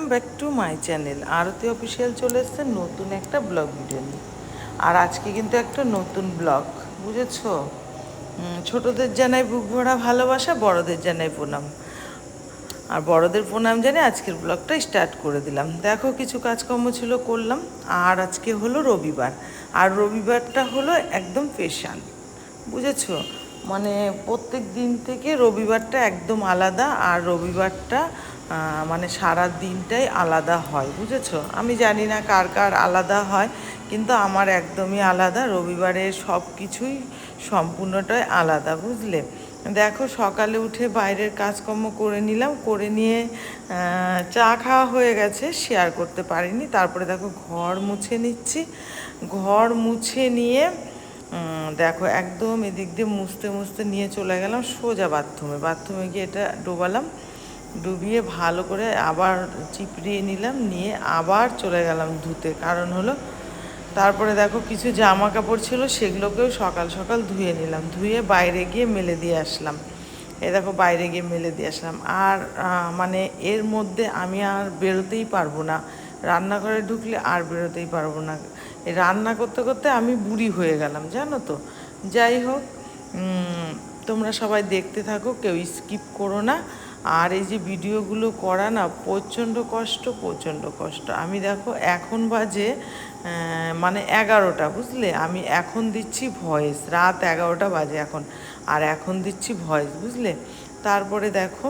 Welcome back to my channel Arati official চলে এসছে নতুন একটা ব্লগ ভিডিও নিয়ে। আর আজকে কিন্তু একটা নতুন ব্লগ বুঝেছ? ছোটদের জানাই বুক ভরা ভালোবাসা, বড়দের জানাই প্রণাম। আর বড়দের প্রণাম জানিয়ে আজকের ব্লগটা স্টার্ট করে দিলাম। দেখো, কিছু কাজকর্ম ছিল, করলাম। আর আজকে হলো রবিবার। আর রবিবারটা হলো একদম স্পেশাল বুঝেছ? মানে প্রত্যেক দিন থেকে রবিবারটা একদম আলাদা। আর রবিবারটা মানে সারা দিনটাই আলাদা হয়, বুঝেছ? আমি জানি না কার কার আলাদা হয়, কিন্তু আমার একদমই আলাদা রবিবারের সব কিছুই সম্পূর্ণটাই আলাদা, বুঝলে? দেখো, সকালে উঠে বাইরের কাজকর্ম করে নিলাম, করে নিয়ে চা খাওয়া হয়ে গেছে শেয়ার করতে পারিনি, তারপরে দেখো ঘর মুছে নিচ্ছি, ঘর মুছে নিয়ে দেখো একদম এদিক দিয়ে মুছতে মুছতে নিয়ে চলে গেলাম, সোজা বাথরুমে বাথরুমে গিয়ে এটা ডোবালাম ডুবিয়ে ভালো করে আবার চিপড়িয়ে নিলাম, নিয়ে আবার চলে গেলাম ধুতে। কারণ হলো, তারপরে দেখো কিছু জামা কাপড় ছিল, সেগুলোকেও সকাল সকাল ধুয়ে নিলাম। ধুয়ে বাইরে গিয়ে মেলে দিয়ে আসলাম। এ দেখো বাইরে গিয়ে মেলে দিয়ে আসলাম। আর মানে এর মধ্যে আমি আর বেরোতেই পারব না। রান্নাঘরে ঢুকলে আর বেরোতেই পারব না। রান্না করতে করতে আমি বুড়ি হয়ে গেলাম, জানো তো। যাই হোক তোমরা সবাই দেখতে থাকো, কেউ স্কিপ করো না। আর এই যে ভিডিওগুলো করা না, প্রচণ্ড কষ্ট প্রচণ্ড কষ্ট। আমি দেখো, এখন বাজে মানে এগারোটা, বুঝলে? আমি এখন দিচ্ছি ভয়েস রাত এগারোটা বাজে এখন। আর এখন দিচ্ছি ভয়েস বুঝলে? তারপরে দেখো,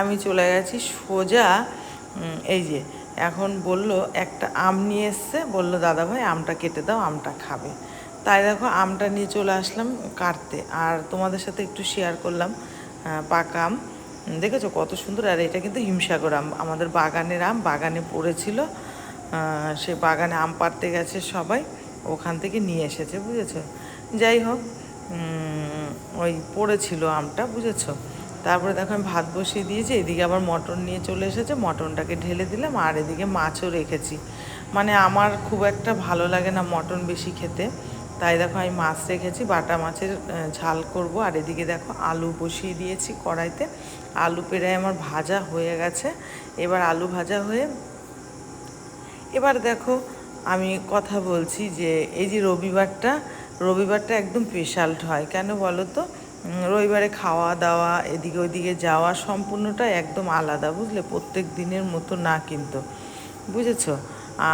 আমি চলে গেছি সোজা এই যে, এখন বলল, একটা আম নিয়ে এসছে, বলল, দাদা ভাই, আমটা কেটে দাও, আমটা খাবে। তাই দেখো, আমটা নিয়ে চলে আসলাম কাটতে। আর তোমাদের সাথে একটু শেয়ার করলাম পাকা আম। দেখেছ কত সুন্দর, আর এটা কিন্তু হিমসাগর আম, আমাদের বাগানের আম, বাগানে পড়েছিল সে বাগানে আম পাড়তে গেছে সবাই, ওখান থেকে নিয়ে এসেছে, বুঝেছ? যাই হোক ওই পড়েছিল আমটা, বুঝেছ? তারপরে দেখো আমি ভাত বসিয়ে দিয়েছি, এদিকে আবার মটন নিয়ে চলে এসেছে, মটনটাকে ঢেলে দিলাম, আর এদিকে মাছও রেখেছি। মানে আমার খুব একটা ভালো লাগে না মটন বেশি খেতে। তাই দেখো আমি মাছ রেখেছি, বাটা মাছের ঝাল করব। আর এদিকে দেখো আলু বসিয়ে দিয়েছি কড়াইতে। আলু পেড়ায় আমার ভাজা হয়ে গেছে। এবার আলু ভাজা হয়ে এবার দেখো আমি কথা বলছি যে, এই যে রবিবারটা রবিবারটা একদম স্পেশাল হয়। কেন বলো তো? রবিবারে খাওয়া দাওয়া এদিকে ওইদিকে যাওয়া, সম্পূর্ণটা একদম আলাদা, বুঝলে? প্রত্যেক দিনের মতো না কিন্তু। বুঝেছ?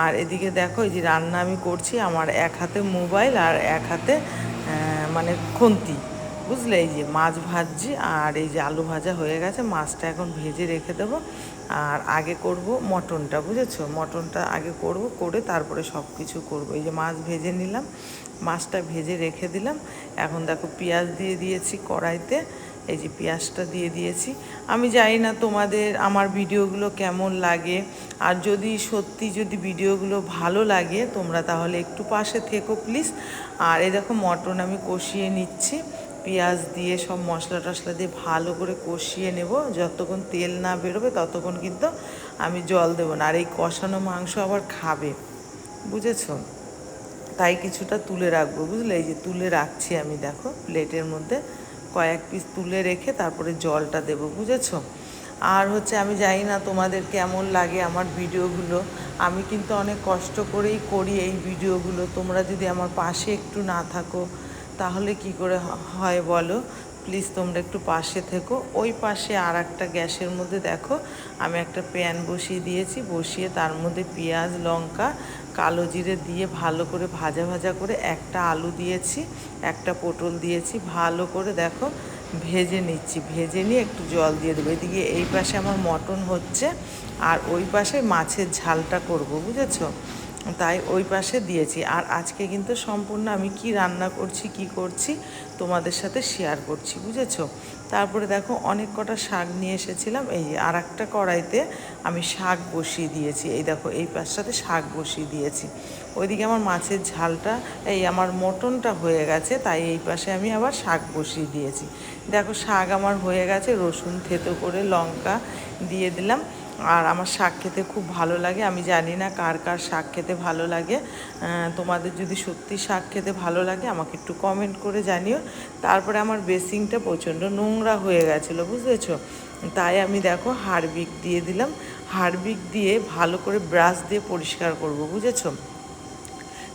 আর এদিকে দেখো, এই যে রান্না আমি করছি আমার এক হাতে মোবাইল আর এক হাতে মানে খুন্তি, বুঝলে? এই যে মাছ ভাজছি আর এই যে আলু ভাজা হয়ে গেছে, মাছটা এখন ভেজে রেখে দেবো। আর আগে করব মটনটা, বুঝেছ? মটনটা আগে করব, করে তারপরে সব কিছু করব। এই যে মাছ ভেজে নিলাম, মাছটা ভেজে রেখে দিলাম। এখন দেখো, পেঁয়াজ দিয়ে দিয়েছি কড়াইতে এই যে পেঁয়াজটা দিয়ে দিয়েছি। আমি জানি না তোমাদের আমার ভিডিওগুলো কেমন লাগে। আর যদি সত্যি যদি ভিডিওগুলো ভালো লাগে, তোমরা তাহলে একটু পাশে থেকো প্লিজ। আর এই দেখো মটন আমি কষিয়ে নিচ্ছি। পেঁয়াজ দিয়ে সব মশলা টশলা দিয়ে ভালো করে কষিয়ে নেব। যতক্ষণ তেল না বেরোবে ততক্ষণ কিন্তু আমি জল দেবো না। আর এই কষানো মাংস আবার খাবে। বুঝেছ? তাই কিছুটা তুলে রাখব। বুঝলে? এই যে তুলে রাখছি আমি, দেখো প্লেটের মধ্যে। কয়েক পিস তুলে রেখে তারপরে জলটা দেবো, বুঝেছ? আর হচ্ছে আমি জানি না তোমাদের কেমন লাগে আমার ভিডিওগুলো। আমি কিন্তু অনেক কষ্ট করেই করি এই ভিডিওগুলো। তোমরা যদি আমার পাশে একটু না থাকো, তাহলে কি করে হয় বলো? প্লিজ তোমরা একটু পাশে থেকো। ওই পাশে আর একটা গ্যাসের মধ্যে দেখো, আমি একটা প্যান বসিয়ে দিয়েছি। বসিয়ে তার মধ্যে পেঁয়াজ, লঙ্কা কালো জিরে দিয়ে ভালো করে ভাজা ভাজা করে একটা আলু দিয়েছি, একটা পটল দিয়েছি, ভালো করে দেখো ভেজে নিচ্ছি। ভেজে নিয়ে একটু জল দিয়ে দেবো। এদিকে এই পাশে আমার মটন হচ্ছে আর ওই পাশে মাছের ঝালটা করব, বুঝেছ? তাই ওই পাশে দিয়েছি। আর আজকে কিন্তু সম্পূর্ণ আমি কি রান্না করছি, কি করছি তোমাদের সাথে শেয়ার করছি, বুঝেছ? তারপরে দেখো অনেক কটা শাক নিয়ে এসেছিলাম। এই যে আর একটা কড়াইতে আমি শাক বসিয়ে দিয়েছি। এই দেখো, এই পাশটাতে শাক বসিয়ে দিয়েছি। ওইদিকে আমার মাছের ঝালটা, এই আমার মটনটা হয়ে গেছে, তাই এই পাশে আমি আবার শাক বসিয়ে দিয়েছি। দেখো শাক আমার হয়ে গেছে, রসুন, থেতো করে লঙ্কা দিয়ে দিলাম। আর আমার শাক খেতে খুব ভালো লাগে। আমি জানি না কার কার শাক খেতে ভালো লাগে। তোমাদের যদি সত্যি শাক খেতে ভালো লাগে, আমাকে একটু কমেন্ট করে জানিও। তারপরে আমার বেসিংটা প্রচণ্ড নোংরা হয়ে গেছিল, বুঝেছ? তাই আমি দেখো হারবিক দিয়ে দিলাম। হারবিক দিয়ে ভালো করে ব্রাশ দিয়ে পরিষ্কার করব, বুঝেছ?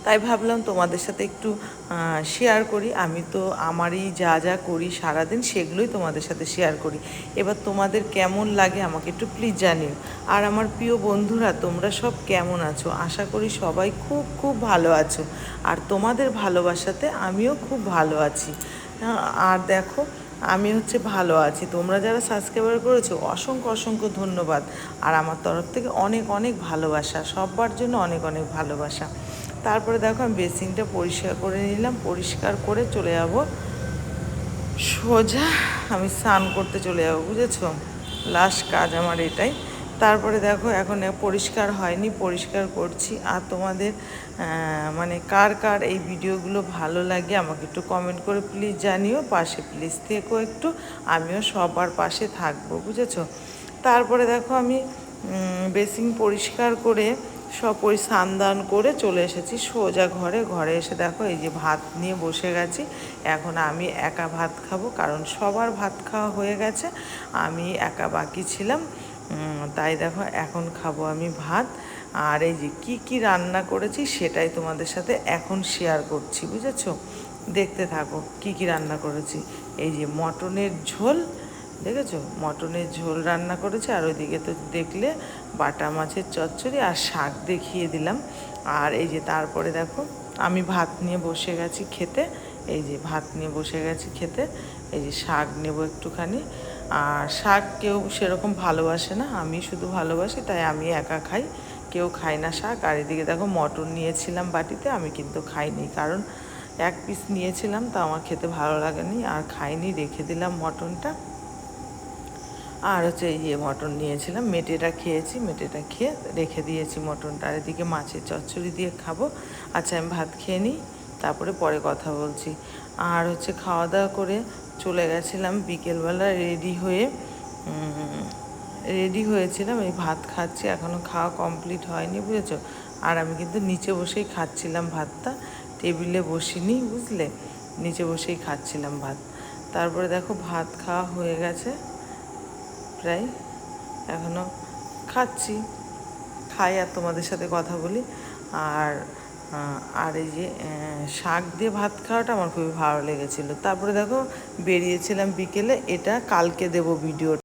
তাই ভাবলাম তোমাদের সাথে একটু শেয়ার করি। আমি তো আমারই যা যা করি সারাদিন সেগুলোই তোমাদের সাথে শেয়ার করি। এবার তোমাদের কেমন লাগে আমাকে একটু প্লিজ জানিও। আর আমার প্রিয় বন্ধুরা, তোমরা সব কেমন আছো? আশা করি সবাই খুব খুব ভালো আছো। আর তোমাদের ভালোবাসাতে আমিও খুব ভালো আছি। আর দেখো আমি হচ্ছে ভালো আছি। তোমরা যারা সাবস্ক্রাইবার করেছ, অসংখ্য অসংখ্য ধন্যবাদ। আর আমার তরফ থেকে অনেক অনেক ভালোবাসা সবার জন্য অনেক অনেক ভালোবাসা। তারপরে দেখো আমি বেসিনটা পরিষ্কার করে নিলাম, পরিষ্কার করে চলে যাব। সোজা আমি স্নান করতে চলে যাব, বুঝেছ? লাস্ট কাজ আমার এটাই। তারপরে দেখো, এখন পরিষ্কার হয়নি, পরিষ্কার করছি। আর তোমাদের মানে কার কার এই ভিডিওগুলো ভালো লাগে আমাকে একটু কমেন্ট করে প্লিজ জানিও, পাশে প্লিজ থেকো একটু, আমিও সবার পাশে থাকব, বুঝেছ? তারপরে দেখো আমি বেসিন পরিষ্কার করে সব ওই স্নান করে চলে এসেছি সোজা ঘরে। ঘরে এসে দেখো এই যে ভাত নিয়ে বসে গেছি। এখন আমি একা ভাত খাব, কারণ সবার ভাত খাওয়া হয়ে গেছে। আমি একা বাকি ছিলাম। তাই দেখো, এখন খাব আমি ভাত। আর এই যে কি কি রান্না করেছি সেটাই তোমাদের সাথে এখন শেয়ার করছি, বুঝেছ? দেখতে থাকো, কি কি রান্না করেছি। এই যে মটনের ঝোল, দেখেছ? মটনের ঝোল রান্না করেছে, আর ওইদিকে তো দেখলে বাটা মাছের চচ্চড়ি আর শাক দেখিয়ে দিলাম। আর এই যে তারপরে দেখো, আমি ভাত নিয়ে বসে গেছি খেতে। এই যে ভাত নিয়ে বসে গেছি খেতে, এই যে শাক নেব একটুখানি। আর শাক কেউ সেরকম ভালোবাসে না, আমি শুধু ভালোবাসি, তাই আমি একা খাই, কেউ খায় না শাক। আর এদিকে দেখো মটন নিয়েছিলাম বাটিতে, আমি কিন্তু খাইনি, কারণ এক পিস নিয়েছিলাম, তা আমার খেতে ভালো লাগেনি, আর খাইনি, রেখে দিলাম মটনটা। আর হচ্ছে ইয়ে মটন নিয়েছিলাম, মেটেটা খেয়েছি, মেটেটা খেয়ে রেখে দিয়েছি মটনটা। আর এদিকে মাছের চচ্চড়ি দিয়ে খাব। আচ্ছা আমি ভাত খেয়ে নিই, তারপরে পরে কথা বলছি। আর হচ্ছে খাওয়া দাওয়া করে চলে গেছিলাম বিকেলবেলা রেডি হয়ে রেডি হয়েছিলাম, এই ভাত খাচ্ছি এখনও খাওয়া কমপ্লিট হয়নি, বুঝেছ? আর আমি কিন্তু নিচে বসেই খাচ্ছিলাম ভাতটা, টেবিলে বসিনি, বুঝলে? নিচে বসেই খাচ্ছিলাম ভাত। তারপরে দেখো ভাত খাওয়া হয়ে গেছে, প্রায় এখনও খাচ্ছি। খাই আর তোমাদের সাথে কথা বলি। আর আর এই যে শাক দিয়ে ভাত খাওয়াটা আমার খুবই ভালো লেগেছিলো। তারপরে দেখো, বেরিয়েছিলাম বিকেলে, এটা কালকে দেব ভিডিও